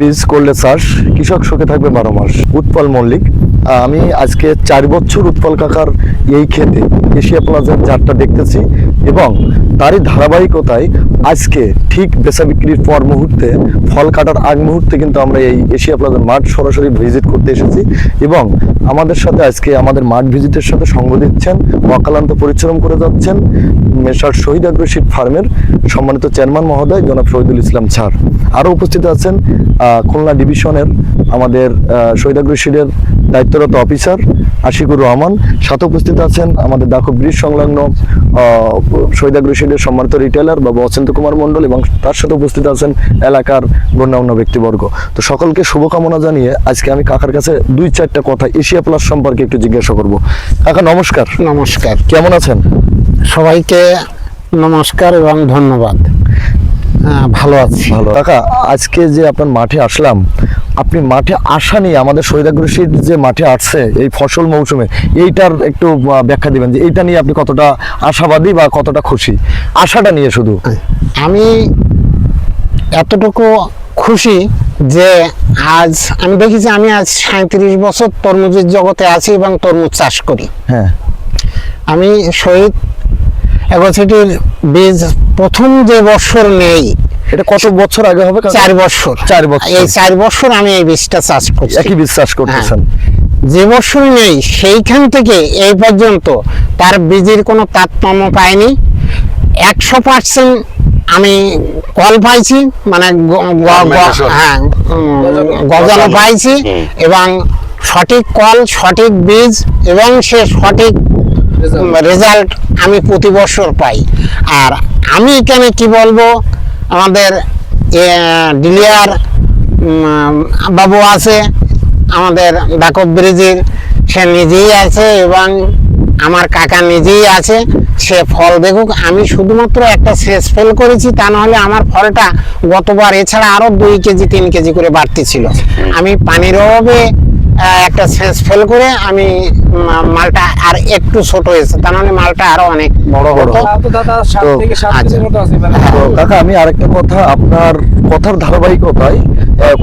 বীজ করলে চাষ। কৃষক সুখে থাকবে বারো মাস। উৎপল মল্লিক। আমি আজকে চার বছর উৎপল কাকার এই ক্ষেতে এশিয়া প্লাজার জারটা দেখতেছি এবং তারই ধারাবাহিকতায় আজকে ঠিক বেচা বিক্রির পর মুহূর্তে, ফল কাটার আগ মুহূর্তে কিন্তু আমরা এই এশিয়া প্লাজার মাঠ সরাসরি ভিজিট করতে এসেছি এবং আমাদের সাথে আজকে আমাদের মাঠ ভিজিটের সাথে সঙ্গ দিচ্ছেন, অকালান্ত পরিশ্রম করে যাচ্ছেন মেসার শহীদ আগ্রসিড ফার্মের সম্মানিত চেয়ারম্যান মহোদয় জনাব শহীদুল ইসলাম ছাড় আরও উপস্থিত আছেন খুলনা ডিভিশনের আমাদের শহীদ আগ্রসিডের দায়িত্বরত অফিসার আশিকুর রহমান। সাথে উপস্থিত আছেন আমাদের দাখব ব্রিজ সংলগ্ন আহ, শহীদ সম্মানিত রিটেলার বাবা অচিন্ত কুমার মণ্ডল এবং তার সাথে উপস্থিত আছেন এলাকার গণ্যমান্য ব্যক্তিবর্গ। তো সকলকে শুভকামনা জানিয়ে আজকে আমি কাকার কাছে দুই চারটা কথা এশিয়া প্লাস সম্পর্কে একটু জিজ্ঞাসা করব। কাকা নমস্কার। নমস্কার। কেমন আছেন? সবাইকে নমস্কার এবং ধন্যবাদ। ভালো আছি। ভালো। কাকা আজকে যে আপনার মাঠে আসলাম আপনি মাঠে আসা নিয়ে আমাদের শহীদাগ্রসীর যে মাঠে আসছে এই ফসল মৌসুমে এইটার একটু ব্যাখ্যা দিবেন যে এইটা নিয়ে আপনি কতটা আশাবাদী বা কতটা খুশি? আশাটা নিয়ে শুধু। আমি এতটুকু খুশি যে আজ আমি দেখেছি আমি আজ সাঁত্রিশ বছর তরমুজের জগতে আছি এবং তরমুজ চাষ করি। হ্যাঁ। আমি শহীদ এগোসিটির বীজ প্রথম যে বছর নেই এটা কত বছর আগে হবে? চার বছর। চার বছর। এই চার বছর আমি এই বীজটা চাষ করছি। একই বিশ্বাস করতেছেন? যে বছর নেই সেইখান থেকে এই পর্যন্ত তার বীজের কোনো তারতম্য পাইনি। একশো পার্সেন্ট আমি কল পাইছি মানে হ্যাঁ গজানো পাইছি এবং সঠিক কল সঠিক বীজ এবং সে সঠিক রেজাল্ট আমি প্রতি বছর পাই। আর আমি এখানে কি বলব? আমাদের ডিলিয়ার বাবু আছে আমাদের ডাকব ব্রিজের সে নিজেই আছে এবং আমার কাকা নিজেই আছে সে ফল দেখুক আমি শুধুমাত্র একটা শেষ ফেল করেছি তা নাহলে আমার ফলটা গতবার এছাড়া আরও দুই কেজি তিন কেজি করে বাড়তি ছিল। আমি পানির অভাবে একটা শেষ ফেল করে আমি মালটা আর একটু ছোট হয়েছে। তার মানে মালটা আরও অনেক বড় বড়। আচ্ছা। মানে কাকা আমি আরেকটা কথা আপনার কথার ধারাবাহিকতায়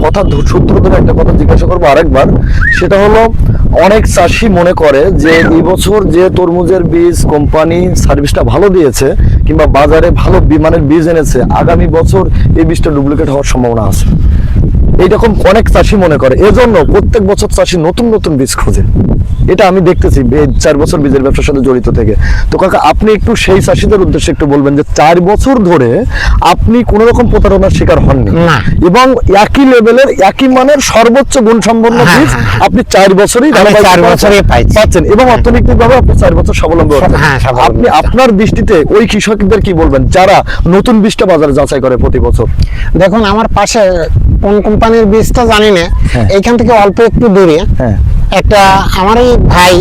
কথার সূত্র ধরে একটা কথা জিজ্ঞাসা করব আরেকবার। সেটা হলো অনেক চাষি মনে করে যে এই বছর যে তরমুজের বীজ কোম্পানি সার্ভিসটা ভালো দিয়েছে কিংবা বাজারে ভালো বিমানের বীজ এনেছে আগামী বছর এই বীজটা ডুপ্লিকেট হওয়ার সম্ভাবনা আছে। এইরকম অনেক চাষি মনে করে। এজন্য প্রত্যেক বছর চাষি নতুন নতুন বীজ খোঁজে। এটা আমি দেখতেছি চার বছর বীজের ব্যবসার সাথে জড়িত থেকে। তো কাকা আপনি একটু সেই চাষিদের উদ্দেশ্যে একটু বলবেন যে চার বছর ধরে আপনি কোন রকম প্রতারণার শিকার হননি। এবং একই লেভেলের একই মানের সর্বোচ্চ গুণসম্পন্ন হ্যাঁ, বীজ হ্যাঁ, হ্যাঁ। আপনি চার বছরই চার বছরই পাচ্ছেন। এবং অর্থনৈতিকভাবে আপনি চার বছর স্বাবলম্বী আপনি আপনার দৃষ্টিতে ওই কৃষকদের কি বলবেন? যারা নতুন বীজটা বাজারে যাচাই করে প্রতি বছর। দেখুন আমার পাশে কোন কোম্পানির বীজটা জানি না হ্যাঁ। এইখান থেকে অল্প একটু দূরে একটা একটা আমারই ভাই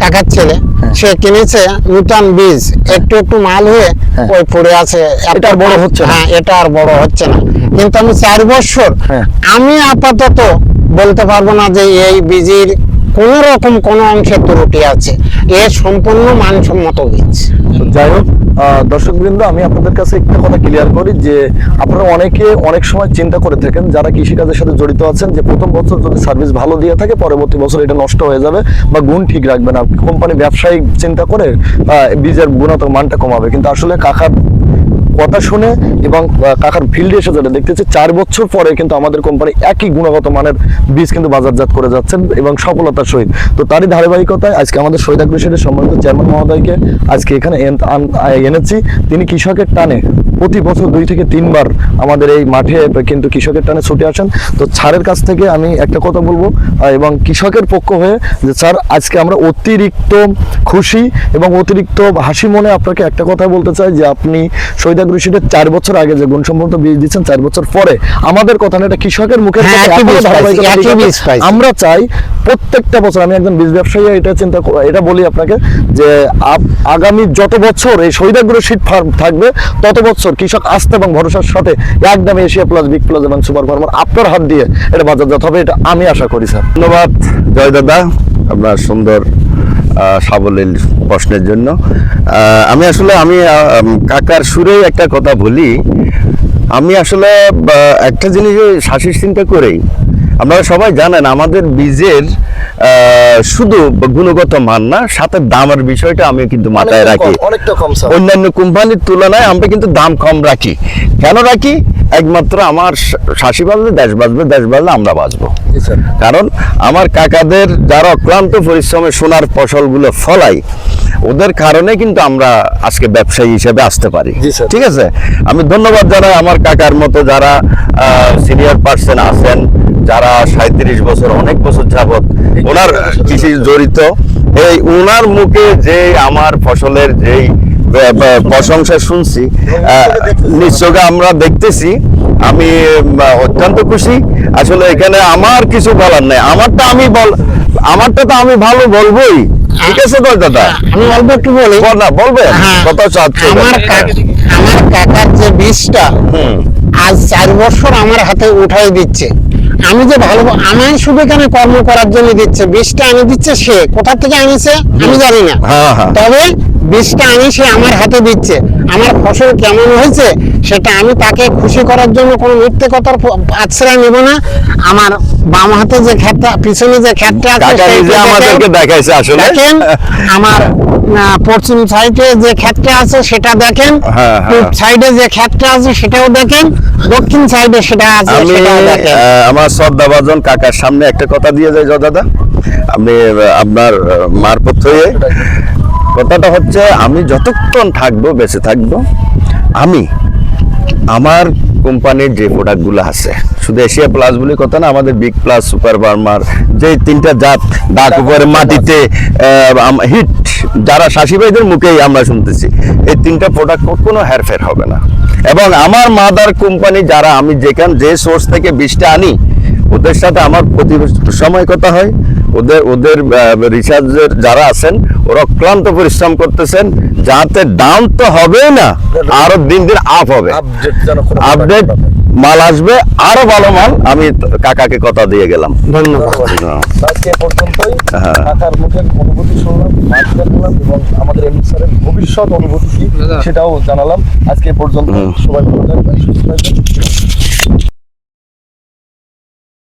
কাকার ছেলে সে কিনেছে নূতন বীজ একটু একটু মাল হয়ে হ্যাঁ। ওই পড়ে আছে এটা আর বড় হচ্ছে হ্যাঁ এটা আর বড় হচ্ছে না কিন্তু আমি চার বছর হ্যাঁ। আমি আপাতত বলতে পারব না যে এই বীজের কোন রকম কোন অংশে ত্রুটি আছে। এ সম্পূর্ণ মানসম্মত বীজ। যাই হোক দর্শক বৃন্দ আমি আপনাদের কাছে একটা কথা ক্লিয়ার করি যে আপনারা অনেকে অনেক সময় চিন্তা করে থাকেন, যারা কৃষিকাজের সাথে জড়িত আছেন, যে প্রথম বছর যদি সার্ভিস ভালো দিয়ে থাকে, পরবর্তী বছর এটা নষ্ট হয়ে যাবে বা গুণ ঠিক রাখবে না। কোম্পানি ব্যবসায়িক চিন্তা করে বীজের গুণগত মানটা কমাবে। কিন্তু আসলে কাকার কথা শুনে এবং কাকার ফিল্ডে এসে যেটা দেখতেছি, চার বছর পরে কিন্তু আমাদের কোম্পানি একই গুণগত মানের বীজ কিন্তু বাজারজাত করে যাচ্ছেন এবং সফলতার সহিত। তো তারই ধারাবাহিকতায় আজকে আমাদের শহীদ কৃষিদের সম্মানিত চেয়ারম্যান মহোদয়কে আজকে এখানে এন- এনেছি। তিনি কৃষকের টানে প্রতি বছর দুই থেকে তিনবার আমাদের এই মাঠে কিন্তু কৃষকের টানে ছুটে আসেন। তো ছাড়ের কাছ থেকে আমি একটা কথা বলব এবং কৃষকের পক্ষ হয়ে যে স্যার, আজকে আমরা অতিরিক্ত খুশি এবং অতিরিক্ত হাসি মনে আপনাকে একটা কথা বলতে চাই যে আপনি শহীদ কৃষিদের চার বছর আগে যে গুণসম্পন্ন বীজ দিচ্ছেন চার বছর পরে। আমাদের কথা না এটা কৃষকের মুখের হ্যাঁ। আমরা চাই প্রত্যেকটা বছর আমি একজন বীজ ব্যবসায়ী এটা চিন্তা এটা বলি আপনাকে যে আগামী যত বছর এই শহীদাগ্রহ শীত ফার্ম থাকবে তত বছর কৃষক আস্থা এবং ভরসার সাথে একদম এশিয়া প্লাস বিগ প্লাস এবং সুপার ফার্মার আপনার হাত দিয়ে এটা বাজারজাত হবে এটা আমি আশা করি স্যার। ধন্যবাদ জয় দাদা। আপনার সুন্দর সাবলীল প্রশ্নের জন্য। আমি আসলে, আমি কাকার সুরেই একটা কথা বলি। আমি আসলে একটা জিনিস শাসির চিন্তা করেই আপনারা সবাই জানেন আমাদের বীজের শুধু গুণগত মান না সাথে দামের বিষয়টা আমি কিন্তু মাথায় রাখি। অনেকটা কম অন্যান্য কোম্পানির তুলনায় আমরা কিন্তু দাম কম রাখি। কেন রাখি? একমাত্র আমার শাসি বাজলে দেশ বাজবে দেশ বাজলে আমরা বাঁচবো। কারণ আমার কাকাদের যারা অক্লান্ত পরিশ্রমে সোনার ফসলগুলো ফলাই ওদের কারণে কিন্তু আমরা আজকে ব্যবসায়ী হিসেবে আসতে পারি। ঠিক আছে? আমি ধন্যবাদ জানাই আমার কাকার মতো যারা সিনিয়র পার্সন আছেন যারা সাঁত্রিশ বছর, অনেক বছর যাবৎ ওনার কৃষি জড়িত, এই ওনার মুখে যে আমার ফসলের যেই প্রশংসা শুনছি নিশ্চয় আমরা দেখতেছি, আমি অত্যন্ত খুশি। আসলে এখানে আমার কিছু বলার নেই। আমারটা আমি বল, আমারটা তো আমি ভালো বলবোই। ঠিক আছে তো দাদা? আমি অল্প একটু বলি। না বলবেন? হ্যাঁ, কত চাচ্ছে আমার আমার কাকার যে বীজটা আজ চার বছর আমার হাতে উঠাই দিচ্ছে। আমি যে ভালো আমি শুধু কেন কর্ম করার জন্য দিচ্ছে বীজটা আমি দিচ্ছে সে। কোথা থেকে আনিছে? আমি জানি না। হ্যাঁ, হ্যাঁ। তবে বীজটা আমি সে আমার হাতে দিচ্ছে। আমার ফসল কেমন হয়েছে সেটা আমি তাকে খুশি করার জন্য কোনো মিথ্যে কথার আশ্রয় নেব না। আমার বাম হাতে যে ক্ষেতটা পিছনে যে ক্ষেতটা আছে আমাদেরকে। দেখাইছে আসলে। দেখেন আমার পশ্চিম সাইডে যে ক্ষেতটা আছে সেটা দেখেন। হ্যাঁ, হ্যাঁ। সাইডে যে ক্ষেতটা আছে সেটাও দেখেন। দক্ষিণ সাইডে সেটা আছে আমি সেটাও দেখেন। আমার শ্রদ্ধাভাজন কাকার সামনে একটা কথা দিয়ে যায় দাদা আহ, আপনার আহ, মারফত হয়ে কথাটা হচ্ছে আমি যতক্ষণ থাকব বেঁচে থাকব আমি আমার কোম্পানির যে প্রোডাক্টগুলো আছে শুধু এশিয়া প্লাস বলে কথা না আমাদের বিগ প্লাস সুপার বার্মার যে তিনটা জাত ডাক উপরে মাটিতে হিট যারা শাসি ভাইদের মুখেই আমরা শুনতেছি এই তিনটা প্রোডাক্ট কোনো হেরফের হবে না। এবং আমার মাদার কোম্পানি যারা আমি যেখান যে সোর্স থেকে বীজটা আনি ওদের সাথে আমার প্রতি সময় কথা হয় ওদের ওদের রিসার্চের যারা আছেন ওরা ক্লান্ত পরিশ্রম করতেছেন যাতে ডাউন তো হবে না আরও দিন দিন আপ হবে। আপডেট মাল আসবে আরও ভালো মাল আমি কাকাকে কথা দিয়ে গেলাম। ধন্যবাদ। আজকে পর্যন্তই। হ্যাঁ। কাকার মুখের অনুভূতি শুনলাম দেখলাম এবং আমাদের এমনি স্যারের ভবিষ্যৎ অনুভূতি কি সেটাও জানালাম। আজকে পর্যন্ত সবাই ভালো থাকবেন সুস্থ থাকবেন।